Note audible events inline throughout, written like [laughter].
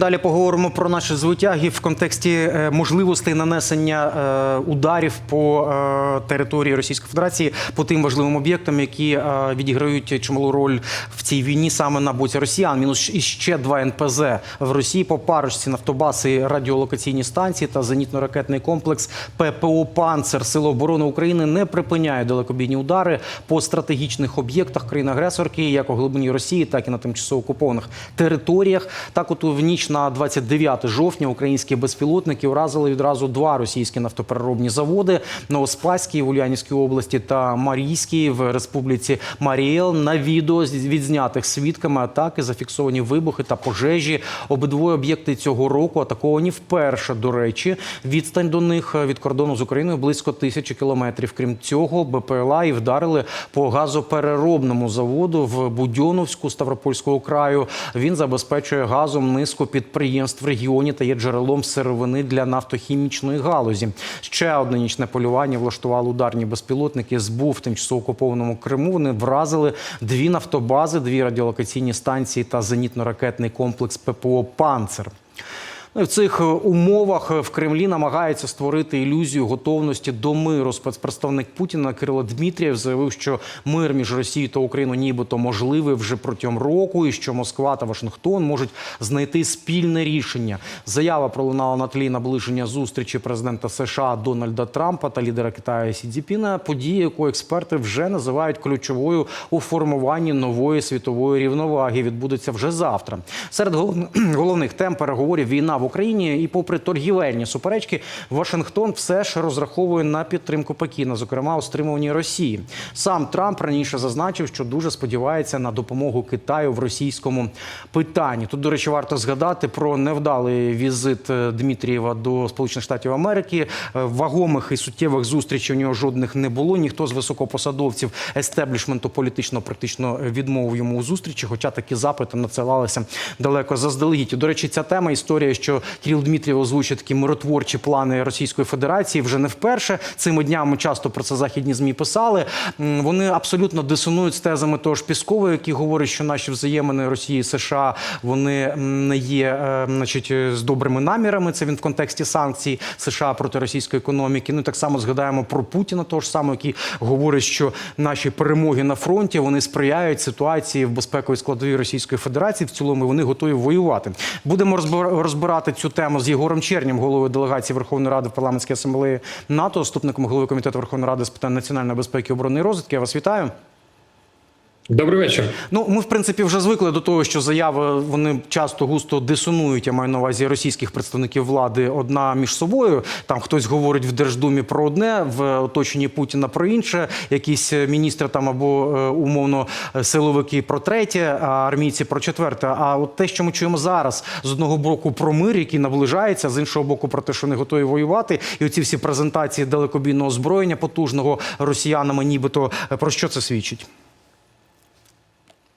Далі поговоримо про наші звитяги в контексті е, можливостей нанесення е, ударів по е, території Російської Федерації по тим важливим об'єктам, які відіграють чималу роль в цій війні саме на боці росіян. Мінус іще два НПЗ в Росії по парочці нафтобаси, радіолокаційні станції та зенітно-ракетний комплекс ППО Панцер. Сили оборони України не припиняють далекобійні удари по стратегічних об'єктах країни-агресорки, як у глибині Росії, так і на тимчасово окупованих територіях. Так, от в ніч на 29 жовтня українські безпілотники уразили відразу два російські нафтопереробні заводи: Новоспаський в Ульянівській області та Марійський в республіці Маріел. На відео відзнятих свідками атаки зафіксовані вибухи та пожежі. Обидвоє об'єкти цього року атаковані вперше. До речі, відстань до них від кордону з Україною близько тисячі кілометрів. Крім цього, БПЛА і вдарили по газопереробному заводу в Будьоновську Ставропольського краю. Він забезпечує газом низку підприємств в регіоні та є джерелом сировини для нафтохімічної галузі. Ще одне нічне полювання влаштували ударні безпілотники. СБУ в тимчасово окупованому Криму. Вони вразили дві нафтобази, дві радіолокаційні станції та зенітно-ракетний комплекс ППО Панцер. Ну, В цих е, умовах е, в Кремлі намагається створити ілюзію готовності до миру. Спецпредставник Путіна Кирило Дмитрієв заявив, що мир між Росією та Україною нібито можливий вже протягом року, і що Москва та Вашингтон можуть знайти спільне рішення. Заява пролунала на тлі наближення зустрічі президента США Дональда Трампа та лідера Китаю Сі Цзіпіна, події, яку експерти вже називають ключовою у формуванні нової світової рівноваги. Відбудеться вже завтра. Серед [clears throat] головних тем переговорів війна в Україні. І, попри торгівельні суперечки, Вашингтон все ж розраховує на підтримку Пекіна, зокрема у стримуванні Росії. Сам Трамп раніше зазначив, що дуже сподівається на допомогу Китаю в російському питанні. Тут, до речі, варто згадати про невдалий візит е, Дмитрієва до Сполучених Штатів Америки. Е, Вагомих і суттєвих зустрічей у нього жодних не було. Ніхто з високопосадовців естеблішменту політично практично відмовив йому у зустрічі, хоча такі запити надсилалися далеко заздалегідь. До речі, ця тема історія, що Кирил Дмитрієв озвучив такі миротворчі плани Російської Федерації вже не вперше. Цими днями часто про це західні змі писали. Вони абсолютно дисонують з тезами того ж Піскова, який говорить, що наші взаємини Росії і США вони не є е, значить, з добрими намірами. Це він в контексті санкцій США проти російської економіки. Ну так само згадаємо про Путіна, того ж самого, який говорить, що наші перемоги на фронті вони сприяють ситуації в безпековій складовій Російської Федерації. В цілому вони готові воювати. Будемо розбир- розбирати цю тему з Єгором Чернім, головою делегації Верховної Ради в парламентській асамблеї НАТО, заступником голови комітету Верховної Ради з питань національної безпеки, оборони і розвідки. Я вас вітаю. Добрий вечір. Ну, ми в принципі вже звикли до того, що заяви вони часто густо дисонують. Я маю на увазі російських представників влади одна між собою. Там хтось говорить в Держдумі про одне, в оточенні Путіна про інше. Якісь міністри там або е, умовно силовики про третє, а армійці про четверте. А от те, що ми чуємо зараз, з одного боку про мир, який наближається, з іншого боку, про те, що не готові воювати, і оці всі презентації далекобійного озброєння потужного росіянами, нібито е, про що це свідчить?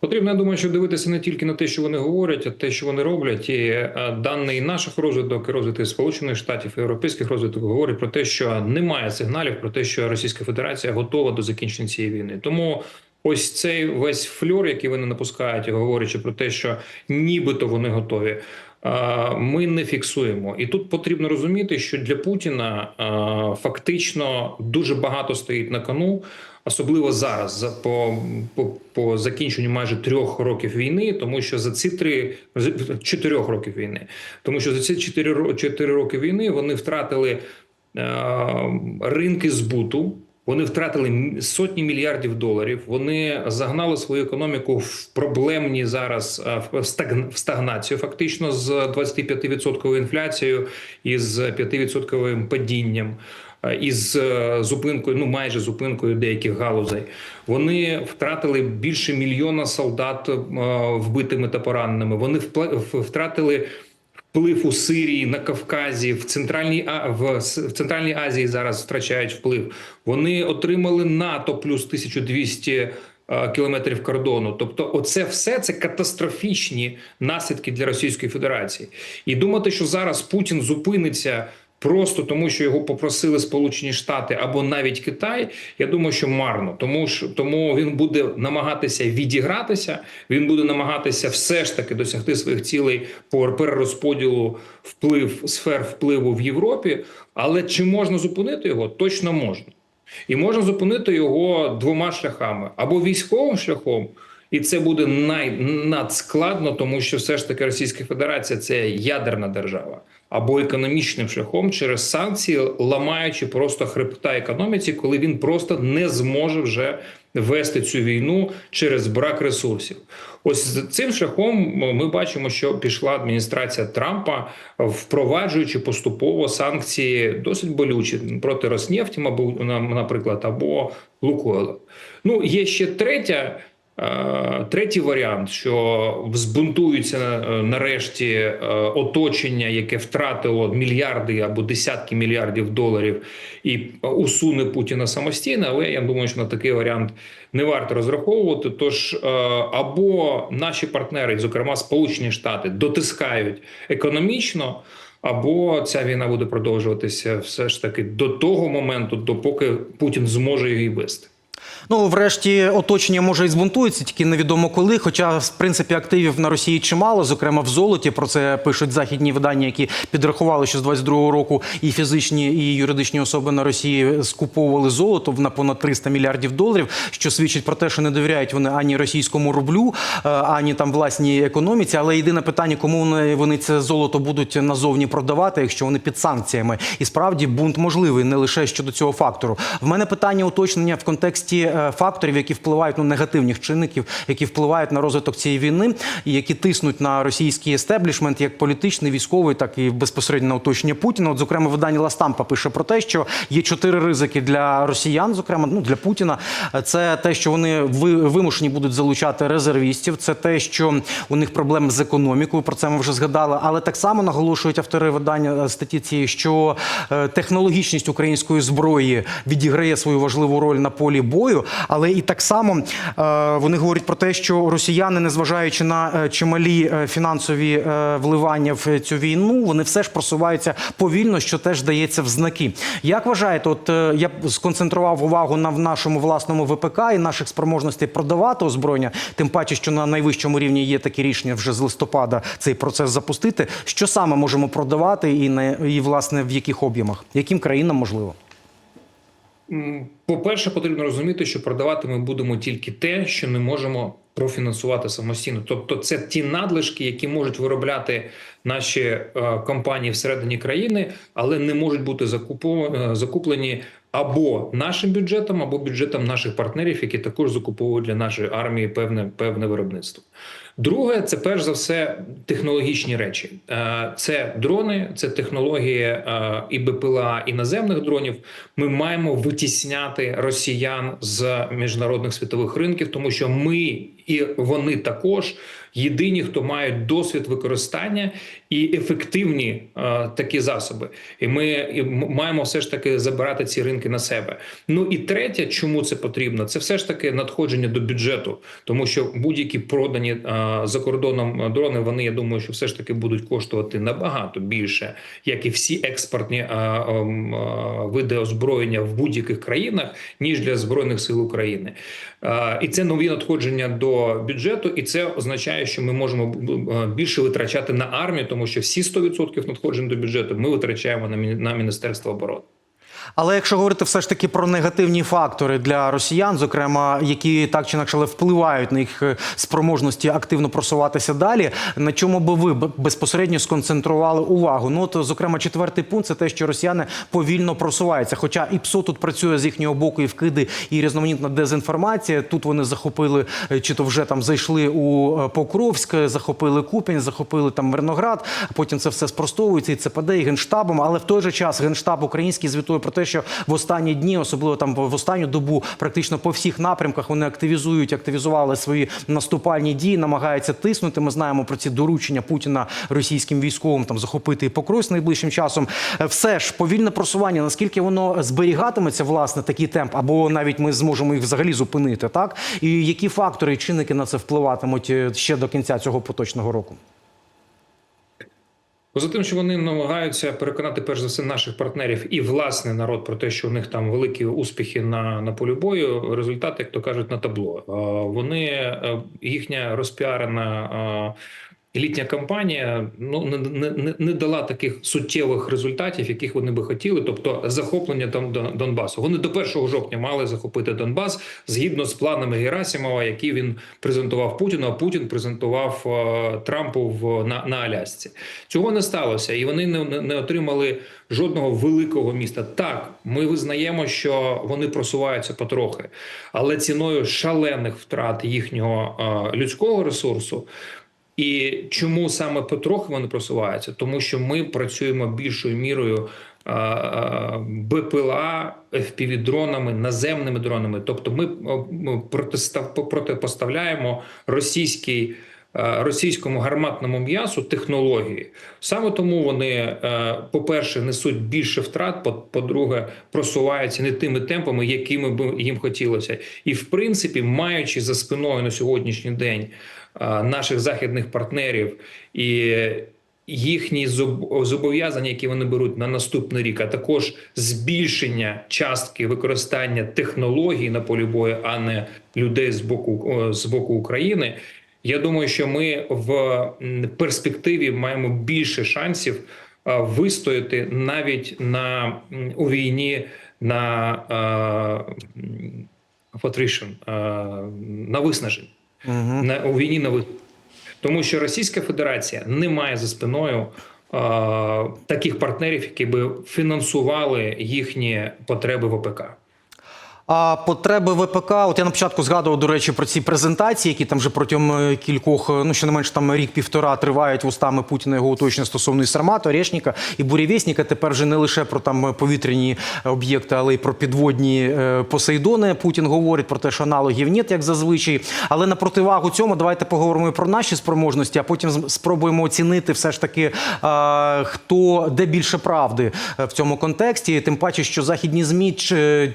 Потрібно, я думаю, що дивитися не тільки на те, що вони говорять, а те, що вони роблять. І е, даний наших розвиток, і розвиток Сполучених Штатів європейських розвиток говорить про те, що немає сигналів про те, що Російська Федерація готова до закінчення цієї війни. Тому ось цей весь фльор, який вони напускають, говорячи про те, що нібито вони готові. е, Ми не фіксуємо, і тут потрібно розуміти, що для Путіна е, фактично дуже багато стоїть на кону, особливо зараз, за- по, по, по закінченню майже трьох років війни, тому що за ці три чотирьох років війни, тому що за ці чотири чотири роки війни вони втратили е, ринки збуту. Вони втратили сотні мільярдів доларів. Вони загнали свою економіку в проблемні зараз е, в стагнацію, фактично з 25% інфляцією і з 5% падінням. Е, Із е, зупинкою, ну майже зупинкою деяких галузей, вони втратили більше мільйона солдат е, вбитими та пораненими. Вони втратили вплив у Сирії на Кавказі, в центральній в, центральній Азії зараз втрачають вплив. Вони отримали НАТО плюс 1200 е, кілометрів кордону. Тобто, оце все це катастрофічні наслідки для Російської Федерації. І думати, що зараз Путін зупиниться. Просто тому, що його попросили Сполучені Штати або навіть Китай, я думаю, що марно, тому що тому він буде намагатися відігратися. Він буде намагатися все ж таки досягти своїх цілей по перерозподілу вплив сфер впливу в Європі. Але чи можна зупинити його? Точно можна. І можна зупинити його двома шляхами: або військовим шляхом, і це буде най тому що все ж таки Російська Федерація це ядерна держава, або економічним шляхом через санкції, ламаючи просто хребта економіці, коли він просто не зможе вже вести цю війну через брак ресурсів. Ось цим шляхом ми бачимо, що пішла адміністрація Трампа, впроваджуючи поступово санкції досить болючі проти Роснефті, мабуть, наприклад, або Лукойла. Ну є ще третя. Е, Третій варіант, що збунтується е, нарешті е, оточення, яке втратило мільярди або десятки мільярдів доларів, і усуне Путіна самостійно. Але я думаю, що на такий варіант не варто розраховувати. Тож або наші партнери, зокрема Сполучені Штати, дотискають економічно. Або ця війна буде продовжуватися все ж таки до того моменту, допоки Путін зможе її вести. Ну, врешті, оточення може і збунтується, тільки невідомо коли. Хоча, в принципі, активів на Росії чимало, зокрема в золоті. Про це пишуть західні видання, які підрахували, що з 22-го року і фізичні, і юридичні особи на Росії скуповували золото на понад 300 мільярдів доларів, що свідчить про те, що не довіряють вони ані російському рублю, е, ані там власній економіці. Але єдине питання, кому вони, це золото будуть назовні продавати, якщо вони під санкціями. І справді бунт можливий не лише щодо цього фактору. В мене питання уточнення в контексті факторів, які впливають ну, негативних чинників, які впливають на розвиток цієї війни, і які тиснуть на російський естеблішмент, як політичний, військовий, так і безпосередньо на оточення Путіна. От, зокрема, видання Ластампа пише про те, що є чотири ризики для росіян, зокрема, ну для Путіна. Це те, що вони ви- вимушені будуть залучати резервістів. Це те, що у них проблеми з економікою. Про це ми вже згадали. Але так само наголошують автори видання е, статті цієї, що е, технологічність української зброї відіграє свою важливу роль на полі бою. Але і так само е, вони говорять про те, що росіяни, незважаючи на е, чималі е, фінансові вливання в цю війну, вони все ж просуваються повільно, що теж дається в знаки. Як вважаєте, от я сконцентрував увагу на нашому власному ВПК і наших спроможностей продавати озброєння, тим паче, що на найвищому рівні є такі рішення вже з листопада цей процес запустити. Що саме можемо продавати, і на і власне в яких об'ємах, яким країнам можливо? По-перше, потрібно розуміти, що продавати ми будемо тільки те, що не можемо профінансувати самостійно. Тобто, це ті надлишки, які можуть виробляти наші е, компанії всередині країни, але не можуть бути е, закуплені або нашим бюджетом, або бюджетом наших партнерів, які також закуповують для нашої армії певне певне виробництво. Друге, це перш за все технологічні речі. Е, Це дрони, це технології е, і БПЛА іноземних дронів. Ми маємо витісняти росіян з міжнародних світових ринків, тому що ми і вони також єдині, хто мають досвід використання і ефективні е, такі засоби. І ми і маємо все ж таки забирати ці ринки на себе. Ну і третє, чому це потрібно, це все ж таки надходження до бюджету, тому що будь-які продані е, за кордоном дрони, вони я думаю, що все ж таки будуть коштувати набагато більше, як і всі експортні е, ем, е, види озброєння в будь-яких країнах, ніж для збройних сил України. Е, І це нові надходження до бюджету, і це означає, що ми можемо е, більше витрачати на армію, тому що всі 100% надходжень до бюджету ми витрачаємо на міністерство оборони. Але якщо говорити все ж таки про негативні фактори для росіян, зокрема, які так чи інакше впливають на їх е, спроможності активно просуватися далі, на чому би ви безпосередньо сконцентрували увагу? Ну, от, зокрема, четвертий пункт це те, що росіяни повільно просуваються. Хоча і ПСО тут працює з їхнього боку, і вкиди, і різноманітна дезінформація. Тут вони захопили, е, чи то вже там зайшли у е, Покровськ, захопили Купінь, захопили там Мирноград. Потім це все спростовується і ЦПД, і генштабом. Але в той же час генштаб український звітує про те, що в останні дні, особливо там в останню добу, практично по всіх напрямках вони активізують, активізували свої наступальні дії, намагаються тиснути. Ми знаємо про ці доручення Путіна російським військовим там захопити і Покровськ найближчим часом. Е, Все ж повільне просування. Наскільки воно зберігатиметься, власне, такий темп, або навіть ми зможемо їх взагалі зупинити, так і які фактори і чинники на це впливатимуть е, ще до кінця цього поточного року? Поза тим, що вони намагаються переконати перш за все наших партнерів і власний народ про те, що у них там великі успіхи на, на полі бою. Результати, як то кажуть, на табло. Вони е, їхня розпіарена. Е, Літня кампанія ну не, не, не- дала таких суттєвих результатів, яких вони би хотіли, тобто захоплення там Дон- Донбасу. Вони до 1 жовтня мали захопити Донбас згідно з планами Герасимова, які він презентував Путіну. А Путін презентував е, Трампу в на, на Алясці. Цього не сталося, і вони не, не отримали жодного великого міста. Так, ми визнаємо, що вони просуваються потрохи, але ціною шалених втрат їхнього е, людського ресурсу. І чому саме потрохи вони просуваються? Тому що ми працюємо більшою мірою а, а, БПЛА, FPV-дронами, наземними дронами. Тобто, ми протипоставляємо російський. Російському гарматному м'ясу технології саме тому вони, е, по-перше, несуть більше втрат. по- По-друге, просуваються не тими темпами, якими б їм хотілося, і в принципі, маючи за спиною на сьогоднішній день наших західних партнерів і їхні зоб- зобов'язання, які вони беруть на наступний рік, а також збільшення частки використання технологій на полі бою, а не людей з боку з боку України. Я думаю, що ми в перспективі маємо більше шансів вистояти навіть на у війні на м, attrition, а, на виснаження Угу. на у війні на ви... тому що Російська Федерація не має за спиною е, таких партнерів, які би фінансували їхні потреби в ОПК. А потреби ВПК, от я на початку згадував, до речі, про ці презентації, які там вже протягом е, кількох, е, ну ще не менше там рік-півтора тривають вустами Путіна його уточнення стосовно і Сармату, Орешника і Бурєвєсника. Тепер вже не лише про там повітряні об'єкти, але й про підводні е, Посейдони. Путін говорить про те, що аналогів нет, як зазвичай. Але на противагу цьому давайте поговоримо і про наші спроможності, а потім спробуємо оцінити все ж таки, е, хто де більше правди е, в цьому контексті. Тим паче, що західні змі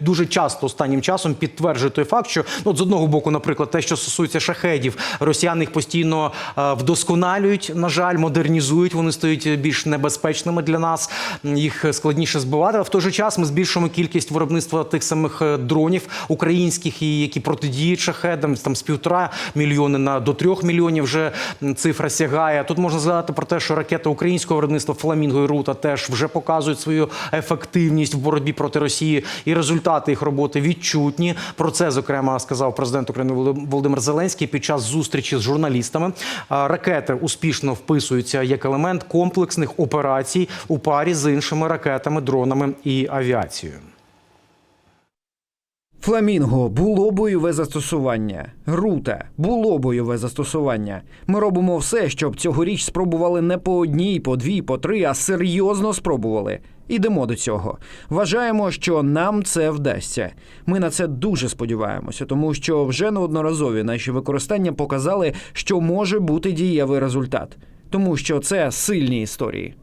дуже часто останнім часом підтверджують той факт, що ну, от з одного боку, наприклад, те, що стосується шахедів, росіяни їх постійно е, вдосконалюють, на жаль, модернізують. Вони стають більш небезпечними для нас. Їх складніше збивати. А в той же час ми збільшуємо кількість виробництва тих самих е, дронів українських, і які протидіють шахедам. Там з півтора мільйони на до трьох мільйонів вже цифра сягає. Тут можна згадати про те, що ракети українського виробництва Фламінго і Рута теж вже показують свою ефективність в боротьбі проти Росії, і результати їх роботи відчутні. Про це зокрема сказав президент України Володим- Володимир Зеленський під час зустрічі з журналістами. Ракети успішно вписуються як елемент комплексних операцій у парі з іншими ракетами, дронами і авіацією. Фламінго було бойове застосування. Рута було бойове застосування. Ми робимо все, щоб цьогоріч спробували не по одній, по дві, по три, а серйозно спробували. Ідемо до цього. Вважаємо, що нам це вдасться. Ми на це дуже сподіваємося, тому що вже неодноразові наші використання показали, що може бути дієвий результат, тому що це сильні історії.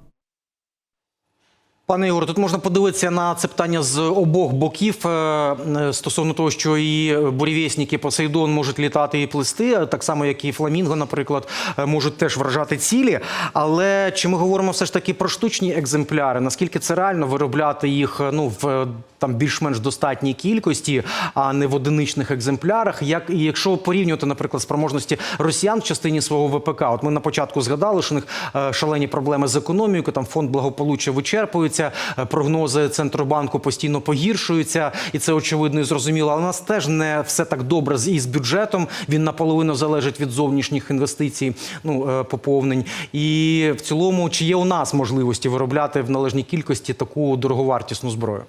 Пане Ігор, тут можна подивитися на це питання з обох боків е, е, стосовно того, що і бурєвєсники Посейдон можуть літати і плисти, так само як і Фламінго, наприклад, е, можуть теж вражати цілі. Але чи ми говоримо все ж таки про штучні екземпляри? Наскільки це реально виробляти їх ну в там більш-менш достатній кількості, а не в одиничних екземплярах? Як і якщо порівнювати, наприклад, спроможності росіян в частині свого ВПК, от ми на початку згадали, що у них е, шалені проблеми з економікою, там фонд благополуччя вичерпується, е, прогнози центробанку постійно погіршуються, і це очевидно і зрозуміло. Але у нас теж не все так добре з із бюджетом. Він наполовину залежить від зовнішніх інвестицій, ну е, поповнень. І в цілому, чи є у нас можливості виробляти в належній кількості таку дороговартісну зброю?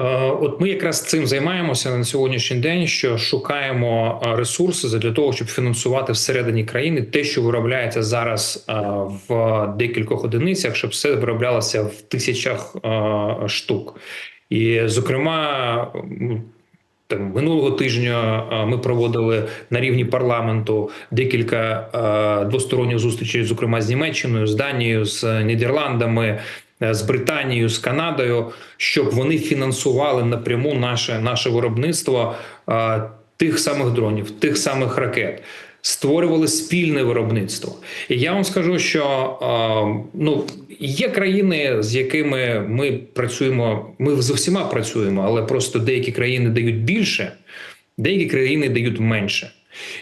Е, От ми якраз цим займаємося на сьогоднішній день, що шукаємо е, ресурси для того, щоб фінансувати всередині країни те, що виробляється зараз е, в декількох одиницях, щоб все вироблялося в тисячах штук. І, зокрема, там минулого тижня ми проводили на рівні парламенту декілька двосторонніх зустрічей, зокрема з Німеччиною, з Данією, з Нідерландами, з Британією, з Канадою, щоб вони фінансували напряму наше, наше виробництво е, тих самих дронів, тих самих ракет. створювали спільне виробництво. І я вам скажу, що е, ну є країни, з якими ми працюємо. Ми з усіма працюємо, але просто деякі країни дають більше, деякі країни дають менше.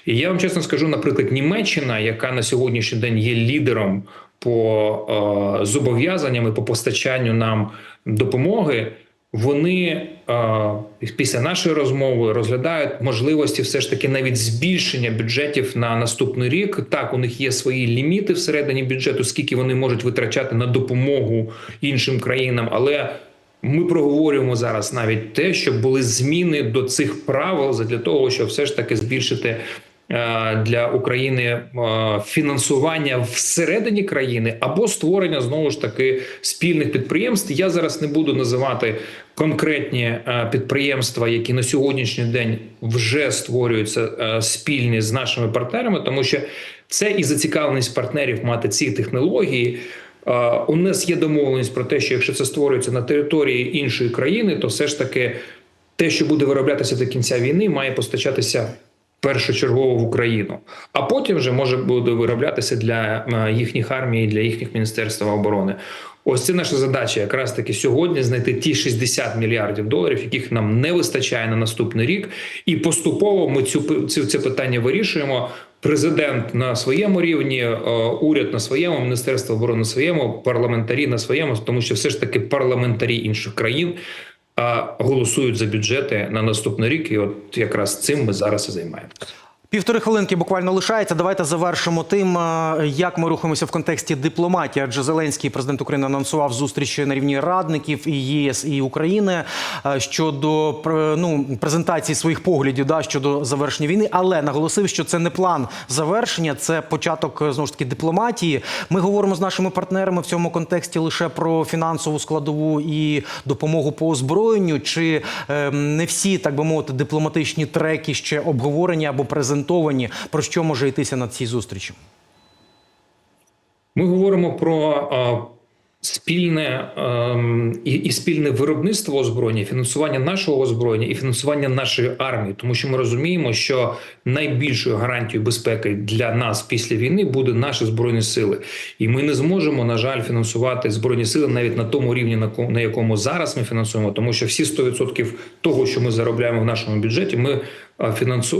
І я вам чесно скажу, наприклад, Німеччина, яка на сьогоднішній день є лідером по е, зобов'язанням і по постачанню нам допомоги, вони е, після нашої розмови розглядають можливості все ж таки навіть збільшення бюджетів на наступний рік. Так, у них є свої ліміти всередині бюджету, скільки вони можуть витрачати на допомогу іншим країнам, але ми проговорюємо зараз навіть те, щоб були зміни до цих правил для того, щоб все ж таки збільшити для України е, фінансування всередині країни або створення знову ж таки спільних підприємств. Я зараз не буду називати конкретні е, підприємства, які на сьогоднішній день вже створюються е, спільні з нашими партнерами, тому що це і зацікавленість партнерів мати ці технології. Е, У нас є домовленість про те, що якщо це створюється на території іншої країни, то все ж таки те, що буде вироблятися до кінця війни, має постачатися першочергово в Україну, а потім вже може буде вироблятися для е, їхніх армій, для їхніх міністерства оборони. Ось це наша задача, якраз таки сьогодні знайти ті 60 мільярдів доларів, яких нам не вистачає на наступний рік, і поступово ми цю цю це питання вирішуємо. Президент на своєму рівні, е, уряд на своєму, міністерство оборони на своєму, парламентарі на своєму, тому що все ж таки парламентарі інших країн голосують за бюджети на наступний рік, і от якраз цим ми зараз і займаємося. Півтори хвилинки буквально лишається. Давайте завершимо тим, е, як ми рухаємося в контексті дипломатії. Адже Зеленський президент України анонсував зустрічі на рівні радників і ЄС і України е, щодо ну, презентації своїх поглядів да, щодо завершення війни, але наголосив, що це не план завершення, це початок е, знову ж таки дипломатії. Ми говоримо з нашими партнерами в цьому контексті лише про фінансову складову і допомогу по озброєнню. Чи е, не всі, так би мовити, дипломатичні треки ще обговорені або презентовані? Про що може йтися на цій зустрічі? Ми говоримо про спільне ем, і, і спільне виробництво озброєння, фінансування нашого озброєння і фінансування нашої армії, тому що ми розуміємо, що найбільшою гарантією безпеки для нас після війни буде наші збройні сили, і ми не зможемо, на жаль, фінансувати збройні сили навіть на тому рівні, на ко- на якому зараз ми фінансуємо, тому що всі 100% того, що ми заробляємо в нашому бюджеті, ми.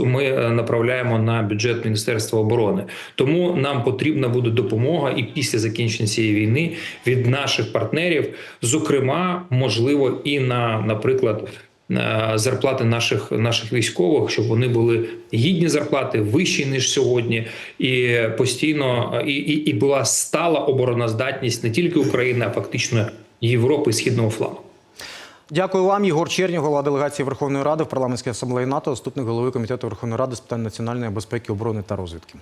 Ми е, направляємо на бюджет Міністерства оборони. Тому нам потрібна буде допомога і після закінчення цієї війни від наших партнерів, зокрема, можливо, і на, наприклад. е, Зарплати наших наших військових, щоб вони були гідні зарплати, вищі ніж сьогодні, і постійно і, і, і була стала обороноздатність не тільки України, а фактично Європи східного флангу. Дякую вам, Єгор Чернів, голова делегації Верховної Ради в парламентській асамблеї НАТО, заступник голови комітету Верховної Ради з питань національної безпеки, оборони та розвідки.